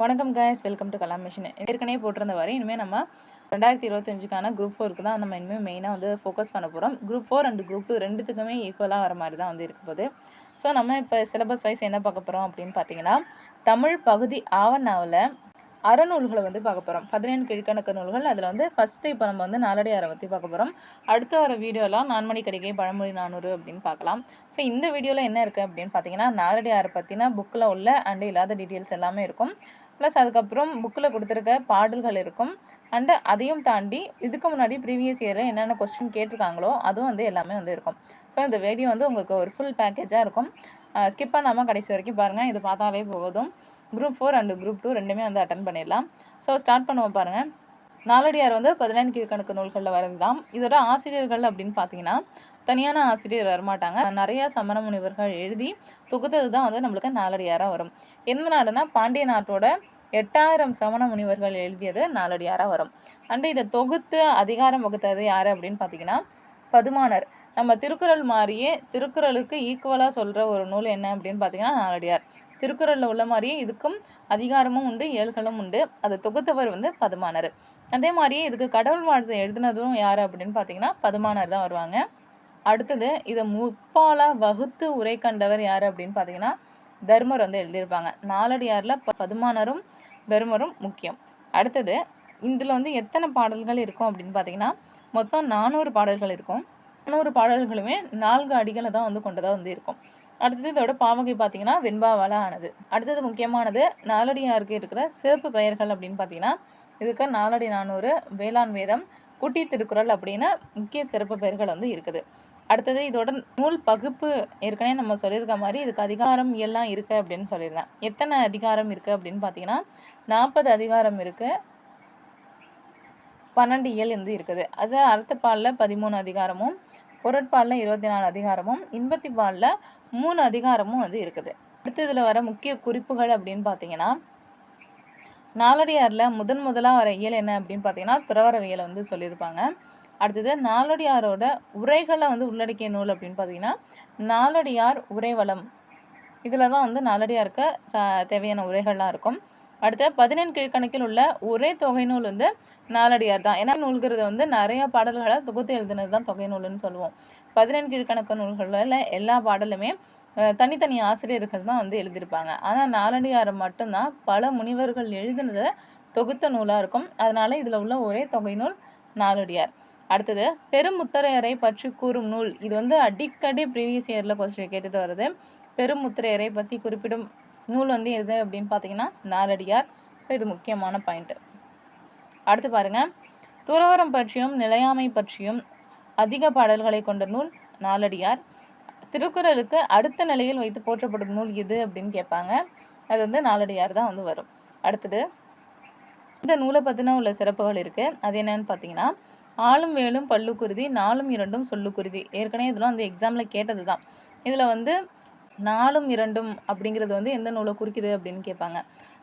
வணக்கம் guys welcome to Kalam mission ஏற்கனவே போட்டிருந்த வரை இனிமேல் நம்ம ரெண்டாயிரத்தி இருபத்தஞ்சுக்கான குரூப் ஃபோருக்கு தான் நம்ம இனிமேல் மெயினாக வந்து ஃபோக்கஸ் பண்ண போகிறோம் group four and group two ரெண்டுத்துக்குமே ஈக்குவலாக வர மாதிரி தான் வந்து இருக்க போகுது. ஸோ நம்ம இப்போ சிலபஸ் வைஸ் என்ன பார்க்க போகிறோம் அப்படின்னு பார்த்தீங்கன்னா தமிழ் பகுதி ஆவணாவில் அறநூல்களை வந்து பார்க்க போகிறோம் பதினேழு கீழ்கணக்கு நூல்கள். அதில் வந்து ஃபஸ்ட்டு இப்போ நம்ம வந்து நாலடியாரை பற்றி பார்க்க போகிறோம் அடுத்த வர வீடியோலாம் நான்மணி கடிகை பழமொழி நானூறு அப்படின்னு பார்க்கலாம். ஸோ இந்த வீடியோவில் என்ன இருக்குது அப்படின்னு பார்த்தீங்கன்னா நாலடி நாலடியாரை பற்றினா புக்கில் உள்ள அண்டு இல்லாத டீட்டெயில்ஸ் எல்லாமே இருக்கும். ப்ளஸ் அதுக்கப்புறம் புக்கில் கொடுத்துருக்க பாடல்கள் இருக்கும். அண்டு அதையும் தாண்டி இதுக்கு முன்னாடி ப்ரீவியஸ் இயரில் என்னென்ன கொஸ்டின் கேட்டிருக்காங்களோ அதுவும் வந்து எல்லாமே வந்து இருக்கும். ஸோ இந்த வீடியோ வந்து உங்களுக்கு ஒரு ஃபுல் பேக்கேஜாக இருக்கும். ஸ்கிப் பண்ணாமல் கடைசி வரைக்கும் பாருங்கள் இது பார்த்தாலே போதும். Group four and group two ரெண்டுமே வந்து அட்டன் பண்ணிடலாம். ஸோ ஸ்டார்ட் பண்ணுவோம் பாருங்கள் நாலடியார் வந்து பதினெண் கீழ்கணக்கு நூல்களில் வரதுதான் இதோட ஆசிரியர்கள் அப்படின்னு பார்த்தீங்கன்னா தனியான ஆசிரியர் வரமாட்டாங்க. நிறைய சமண முனிவர்கள் எழுதி தொகுத்தது தான் வந்து நம்மளுக்கு நாலடியாராக வரும். எந்த நாடுனா பாண்டிய நாட்டோட எட்டாயிரம் சமண முனிவர்கள் எழுதியது நாலடியாராக வரும். அண்டு இதை தொகுத்து அதிகாரம் வகுத்தது யார் அப்படின்னு பார்த்தீங்கன்னா பதுமானர். நம்ம திருக்குறள் மாதிரியே திருக்குறளுக்கு ஈக்குவலாக சொல்கிற ஒரு நூல் என்ன அப்படின்னு பார்த்தீங்கன்னா நாலடியார் திருக்குறளில் உள்ள மாதிரியே இதுக்கும் அதிகாரமும் உண்டு ஏழ்களும் உண்டு. அதை தொகுத்தவர் வந்து பதுமானர். அதே மாதிரியே இதுக்கு கடவுள் வாழ்த்து எழுதினதும் யார் அப்படின்னு பார்த்தீங்கன்னா பதுமானர் தான் வருவாங்க. அடுத்தது இதை முப்பாலாக வகுத்து உரை கண்டவர் யார் அப்படின்னு பார்த்தீங்கன்னா தர்மர் வந்து எழுதியிருப்பாங்க. நாலடியாரில் ப பதுமானரும் தர்மரும் முக்கியம். அடுத்தது இதில் வந்து எத்தனை பாடல்கள் இருக்கும் அப்படின்னு பார்த்தீங்கன்னா மொத்தம் நானூறு பாடல்கள் இருக்கும். நானூறு பாடல்களுமே நான்கு அடிகளை தான் வந்து கொண்டதாக வந்து இருக்கும். அடுத்தது இதோட பாவகை பார்த்தீங்கன்னா வெண்பாவால் ஆனது. அடுத்தது முக்கியமானது நாலடியாருக்கு இருக்கிற சிறப்பு பெயர்கள் அப்படின்னு பார்த்தீங்கன்னா இதுக்கு நாலடி நானூறு வேளாண் வேதம் குட்டி திருக்குறள் அப்படின்னு முக்கிய சிறப்பு பெயர்கள் வந்து இருக்குது. அடுத்தது இதோட நூல் பகுப்பு ஏற்கனவே நம்ம சொல்லியிருக்க மாதிரி இதுக்கு அதிகாரம் எல்லாம் இருக்குது அப்படின்னு சொல்லியிருந்தேன். எத்தனை அதிகாரம் இருக்குது அப்படின்னு பார்த்தீங்கன்னா நாற்பது அதிகாரம் இருக்குது பன்னெண்டு இயல் வந்து இருக்குது. அது அறத்துப்பாலில் பதிமூணு அதிகாரமும் பொருட்பாலில் இருபத்தி நாலு அதிகாரமும் இன்பத்தி பாலில் மூணு அதிகாரமும் வந்து இருக்குது. அடுத்து இதில் வர முக்கிய குறிப்புகள் அப்படின்னு பார்த்தீங்கன்னா நாலடியாரில் முதன் முதலாக வர இயல் என்ன அப்படின்னு பார்த்தீங்கன்னா துறவரவியலை வந்து சொல்லியிருப்பாங்க. அடுத்தது நாலடியாரோட உரைகளை வந்து உள்ளடக்கிய நூல் அப்படின்னு பார்த்தீங்கன்னா நாலடியார் உரைவளம். இதில் தான் வந்து நாலடியாருக்கு ச தேவையான உரைகள்லாம் இருக்கும். அடுத்த பதினெண் கீழ்கணக்கில் உள்ள ஒரே தொகை நூல் வந்து நாலடியார் தான். ஏன்னா நூல்கிறது வந்து நிறைய பாடல்களை தொகுத்து எழுதுனது தான் தொகை நூல்னு சொல்லுவோம். பதினெண் கீழ்கணக்கு நூல்களில் எல்லா பாடலுமே தனித்தனி ஆசிரியர்கள் தான் வந்து எழுதியிருப்பாங்க. ஆனால் நாலடியாரை மட்டும்தான் பல முனிவர்கள் எழுதினதை தொகுத்த நூலாக இருக்கும். அதனால இதில் உள்ள ஒரே தொகை நூல் நாலடியார். அடுத்தது பெருமுத்தரையரை பற்றி கூறும் நூல். இது வந்து அடிக்கடி ப்ரீவியஸ் இயரில் கொஸ்டின் கேட்டுட்டு வருது பெருமுத்திரையரை பற்றி குறிப்பிடும் நூல் வந்து எது அப்படின்னு பார்த்தீங்கன்னா நாலடியார். ஸோ இது முக்கியமான பாயிண்ட்டு அடுத்து பாருங்கள் துறவரம் பற்றியும் நிலையாமை பற்றியும் அதிக பாடல்களை கொண்ட நூல் நாலடியார். திருக்குறளுக்கு அடுத்த நிலையில் வைத்து போற்றப்படும் நூல் எது அப்படின்னு கேட்பாங்க. அது வந்து நாலடியார் தான் வந்து வரும். அடுத்தது இந்த நூலை பற்றின உள்ள சிறப்புகள் இருக்குது அது என்னன்னு பார்த்தீங்கன்னா ஆளும் வேலும் பல்லுக்குருதி நாலும் இரண்டும் சொல்லுக்குருதி. ஏற்கனவே இதெல்லாம் வந்து எக்ஸாமில் கேட்டது தான். இதில் வந்து நாலும் இரண்டும் அப்படிங்கிறது வந்து எந்த நூலை குறிக்குது அப்படின்னு கேட்பாங்க.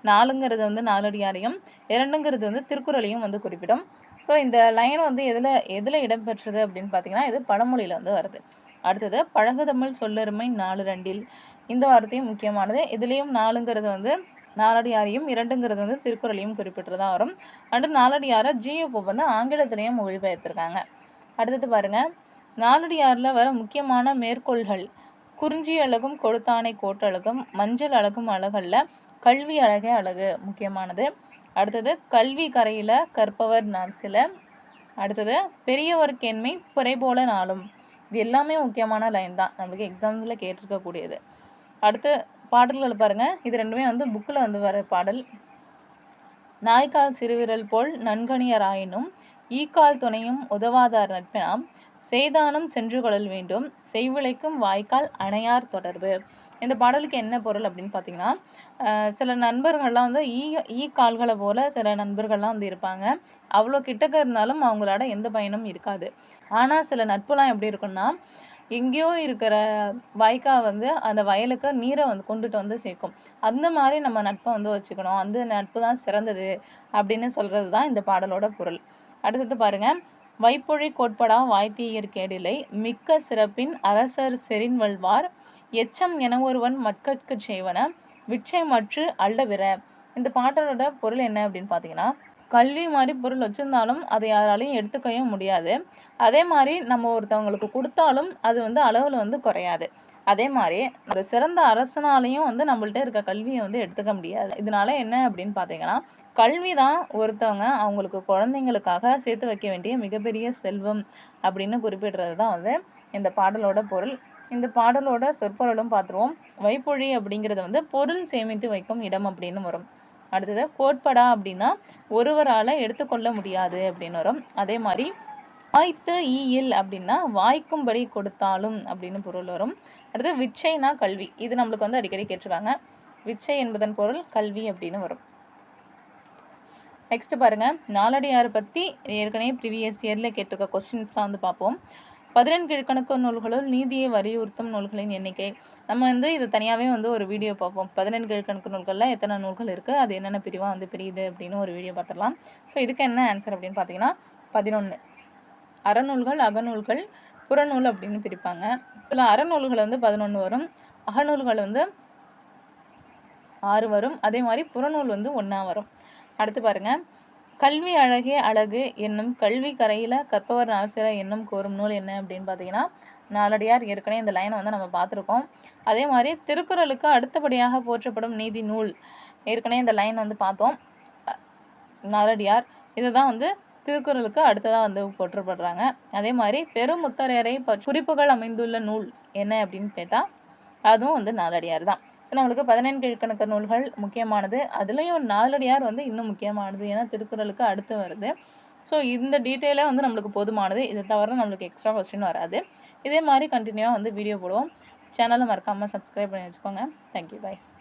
நாலுங்கிறது வந்து நாலடியாரையும் இரண்டுங்கிறது வந்து திருக்குறளையும் வந்து குறிப்பிடும். ஸோ இந்த லைன் வந்து எதில் எதில் இடம்பெற்றது அப்படின்னு பார்த்தீங்கன்னா இது பழமொழியில் வந்து வருது. அடுத்தது பழகுதமிழ் சொல்லருமை நாலு ரெண்டில். இந்த வார்த்தையும் முக்கியமானது. இதுலேயும் நாலுங்கிறது வந்து நாலடியாரையும் இரண்டுங்கிறது வந்து திருக்குறளையும் குறிப்பிட்டு தான் வரும். அண்டு நாலடியாரை ஜியோபோ வந்து ஆங்கிலத்திலையும் மொழிபெயர்த்திருக்காங்க. அடுத்தது பாருங்கள் நாலடியாரில் வர முக்கியமான மேற்கோள்கள் குறிஞ்சி அழகும் கொடுத்தானை கோட்டழகும் மஞ்சள் அழகும் அழகல்ல கல்வி அழகே அழகு முக்கியமானது. அடுத்தது கல்வி கரையில் கற்பவர் நான் சில. அடுத்தது பெரியவர்க்கென்மை புரை போல நாளும். இது எல்லாமே முக்கியமான லைன் தான். நம்மளுக்கு எக்ஸாம்ஸில் கேட்டிருக்கக்கூடியது. அடுத்து பாடல்கள் பாருங்கள் இது ரெண்டுமே வந்து புக்கில் வந்து வர பாடல். நாய்க்கால் சிறுவிரல் போல் நன்கணியராயினும் ஈக்கால் துணையும் உதவாதார் நட்பினாம். செய்தானும் சென்று கொள்ளல் வேண்டும். செய்விளைக்கும் வாய்க்கால் அணையார் தொடர்பு. இந்த பாடலுக்கு என்ன பொருள் அப்படின்னு பார்த்தீங்கன்னா சில நண்பர்கள்லாம் வந்து ஈ ஈ கால்களை போல் சில நண்பர்கள்லாம் வந்து இருப்பாங்க. அவ்வளோ கிட்டக்க இருந்தாலும் அவங்களோட எந்த பயனும் இருக்காது. ஆனால் சில நட்புலாம் எப்படி இருக்குன்னா எங்கேயோ இருக்கிற வாய்க்கா வந்து அந்த வயலுக்கு நீரை வந்து கொண்டுட்டு வந்து சேர்க்கும். அந்த மாதிரி நம்ம நட்பை வந்து வச்சுக்கணும். அந்த நட்பு தான் சிறந்தது அப்படின்னு சொல்கிறது தான் இந்த பாடலோட பொருள். அடுத்தது பாருங்கள் வைப்பொழி கோட்படா வாய்த்தீயர் கேடிலை மிக்க சிறப்பின் அரசர் செறின்வல்வார் எச்சம் என ஒருவன் மட்கட்குச் செய்வன விச்சை மற்று அல்லவிர இந்த பாடலோட பொருள் என்ன அப்படின்னு பார்த்தீங்கன்னா கல்வி மாதிரி பொருள் வச்சிருந்தாலும் அதை யாராலையும் எடுத்துக்கவும் முடியாது. அதே மாதிரி நம்ம ஒருத்தவங்களுக்கு கொடுத்தாலும் அது வந்து அளவில் வந்து குறையாது. அதே மாதிரி ஒரு சிறந்த அரசனாலையும் வந்து நம்மள்ட்ட இருக்க கல்வியை வந்து எடுத்துக்க முடியாது. இதனால என்ன அப்படின்னு பார்த்தீங்கன்னா கல்வி தான் ஒருத்தவங்க அவங்களுக்கு குழந்தைங்களுக்காக சேர்த்து வைக்க வேண்டிய மிகப்பெரிய செல்வம் அப்படின்னு குறிப்பிடுறது தான் வந்து இந்த பாடலோட பொருள். இந்த பாடலோட சொற்பொருளும் பார்த்துருவோம் வைப்பொழி அப்படிங்கிறது வந்து பொருள் சேமித்து வைக்கும் இடம் அப்படின்னு வரும். அடுத்தது கோட்படா அப்படின்னா ஒருவரால் எடுத்துக்கொள்ள முடியாது அப்படின்னு வரும். அதே மாதிரி வாய்த்து ஈயில் அப்படின்னா வாய்க்கும்படி கொடுத்தாலும் அப்படின்னு பொருள் வரும். அடுத்து விச்சைனா கல்வி. இது நம்மளுக்கு வந்து அடிக்கடி கேட்டிருக்காங்க. விச்சை என்பதன் பொருள் கல்வி அப்படின்னு வரும். நெக்ஸ்ட் பாருங்க. நாலடியார் பற்றி ஏற்கனவே ப்ரீவியஸ் இயரில் கேட்டிருக்க கொஸ்டின்ஸ்லாம் வந்து பார்ப்போம். பதினெண் கிழக்கணக்கு நூல்களுள் நீதியை வலியுறுத்தும் நூல்களின் எண்ணிக்கை. நம்ம வந்து இது தனியாகவே வந்து ஒரு வீடியோ பார்ப்போம். பதினெண் கிழக்கணக்கு நூல்களில் எத்தனை நூல்கள் இருக்குது அது என்னென்ன பிரிவாக வந்து பிரியுது அப்படின்னு ஒரு வீடியோ பார்த்துடலாம். ஸோ இதுக்கு என்ன ஆன்சர் அப்படின்னு பார்த்தீங்கன்னா பதினொன்று அறநூல்கள் அகநூல்கள் புறநூல் அப்படின்னு பிரிப்பாங்க. இதில் அறநூல்கள் வந்து பதினொன்று வரும். அகநூல்கள் வந்து ஆறு வரும். அதே மாதிரி புறநூல் வந்து ஒன்றா வரும். அடுத்து பாருங்க. கல்வி அழகே அழகு என்னும் கல்வி கரையில் கற்பவர் நாசிர என்னும் கோரும் நூல் என்ன அப்படின்னு பார்த்தீங்கன்னா நாலடியார் ஏற்கனவே இந்த லைனை வந்து நம்ம பார்த்துருக்கோம். அதே மாதிரி திருக்குறளுக்கு அடுத்தபடியாக போற்றப்படும் நீதி நூல் ஏற்கனவே இந்த லைன் வந்து பார்த்தோம். நாலடியார். இதுதான் வந்து திருக்குறளுக்கு அடுத்ததாக வந்து போற்றப்படுறாங்க. அதே மாதிரி பெருமுத்தரையரை ப- குறிப்புகள் அமைந்துள்ள நூல் என்ன அப்படின்னு கேட்டால் அதுவும் வந்து நாலடியார் தான். நம்மளுக்கு பதினெண் கீழ்கணக்கு நூல்கள் முக்கியமானது. அதுலேயும் நாலடியார் வந்து இன்னும் முக்கியமானது. ஏன்னா திருக்குறளுக்கு அடுத்து வருது. ஸோ இந்த டீட்டெயிலே வந்து நம்மளுக்கு போதுமானது. இதை தவிர நம்மளுக்கு எக்ஸ்ட்ரா கொஸ்டின் வராது. இதே மாதிரி கண்டினியூவாக வந்து வீடியோ போடுவோம். சேனலை மறக்காமல் சப்ஸ்கிரைப் பண்ணி வச்சுக்கோங்க. Thank you boys